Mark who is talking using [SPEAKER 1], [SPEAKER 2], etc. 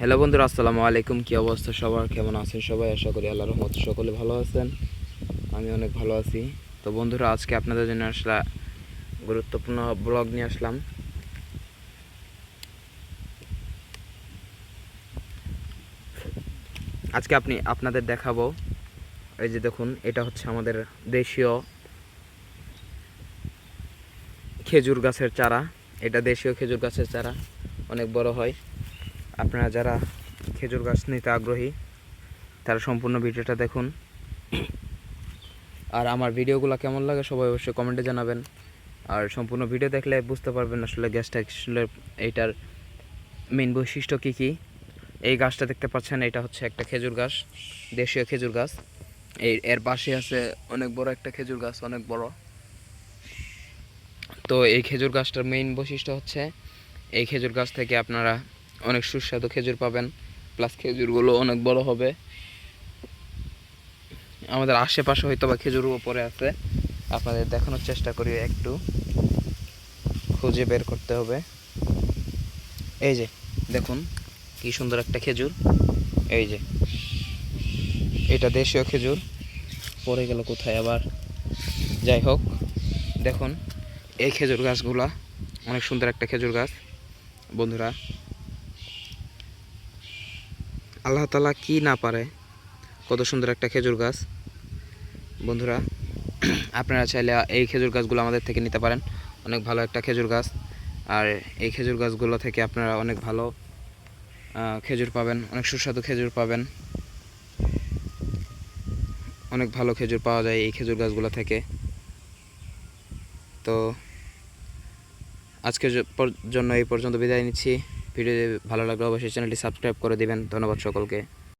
[SPEAKER 1] Hello বন্ধুরা, আসসালামু আলাইকুম। কি অবস্থা সবার? কেমন আছেন সবাই? আশা করি আল্লাহর রহমত সকলে ভালো আছেন। আমি অনেক ভালো আছি। তো বন্ধুরা, আজকে আপনাদের জন্য আসলা গুরুত্বপূর্ণ ব্লগ নিয়ে আসলাম। আজকে আপনি, আপনাদের দেখাবো। এই যে দেখুন, এটা হচ্ছে আমাদের দেশীয় খেজুর গাছের চারা। এটা দেশীয় খেজুর গাছের চারা। অনেক বড় হয়। আপনারা যারা খেজুর গাছ নিতে আগ্রহী, তারা সম্পূর্ণ ভিডিওটা দেখুন। আর আমার ভিডিওগুলো কেমন লাগে সবাই অবশ্যই কমেন্টে জানাবেন। আর সম্পূর্ণ ভিডিও দেখলে বুঝতে পারবেন আসলে গ্যাসটা আসলে এইটার মেন বৈশিষ্ট্য কী কী। এই গাছটা দেখতে পাচ্ছেন, এটা হচ্ছে একটা খেজুর গাছ, দেশীয় খেজুর গাছ। এই, এর পাশে আছে অনেক বড় একটা খেজুর গাছ, অনেক বড়। তো এই খেজুর গাছটার মেইন বৈশিষ্ট্য হচ্ছে, এই খেজুর গাছ থেকে আপনারা অনেক সুস্বাদু খেজুর পাবেন প্লাস খেজুরগুলো অনেক বড় হবে। আমাদের আশেপাশে হয়তো বা খেজুর উপরে আছে। আপনাদের দেখানোর চেষ্টা করি একটু। খুঁজে বের করতে হবে। এই যে, দেখুন কি সুন্দর একটা খেজুর। এই যে, এটা দেশীয় খেজুর। পড়ে গেল কোথায় আবার? যাই হোক, দেখুন এই খেজুর গাছগুলা, অনেক সুন্দর একটা খেজুর গাছ। বন্ধুরা আল্লাহ তালা কি না পারে? কত সুন্দর একটা খেজুর গাছ। বন্ধুরা, আপনারা চাইলে এই খেজুর গাছগুলো আমাদের থেকে নিতে পারেন। অনেক ভালো একটা খেজুর গাছ। আর এই খেজুর গাছগুলো থেকে আপনারা অনেক ভালো খেজুর পাবেন। অনেক সুস্বাদু খেজুর পাবেন। অনেক ভালো খেজুর পাওয়া যায় এই খেজুর গাছগুলো থেকে। তো আজকের জন্য এই পর্যন্ত বিদায় নিচ্ছি। ভিডিও ভালো লাগলে অবশ্যই চ্যানেলটি সাবস্ক্রাইব করে দেবেন। ধন্যবাদ সকলকে।